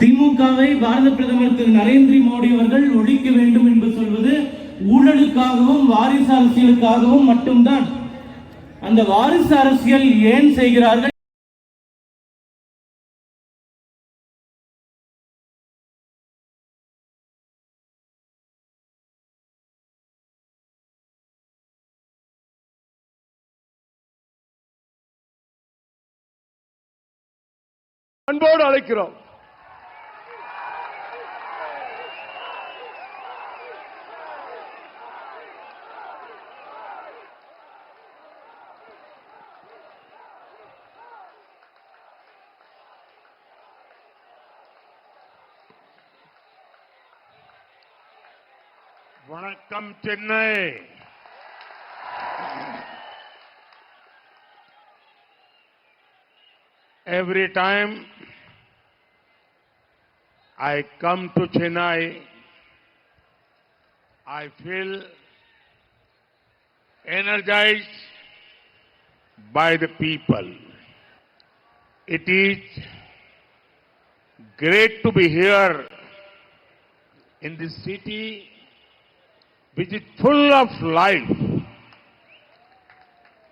திமுகவை பாரத பிரதமர் திரு நரேந்திர மோடி அவர்கள் ஒழிக்க வேண்டும் என்று சொல்வது ஊழலுக்காகவும் வாரிசு அரசியலுக்காகவும் மட்டும்தான். அந்த வாரிசு அரசியல் ஏன் செய்கிறார்கள்? அன்போடு அழைக்கிறோம். வணக்கம் Chennai Every time I come to Chennai, I feel energized by the people. It is great to be here in this city which is full of life.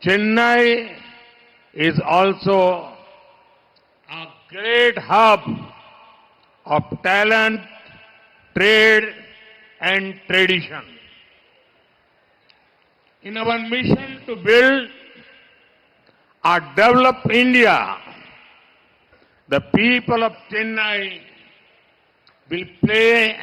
Chennai is also a great hub of talent, trade, and tradition. In our mission to build a developed India, the people of Chennai will play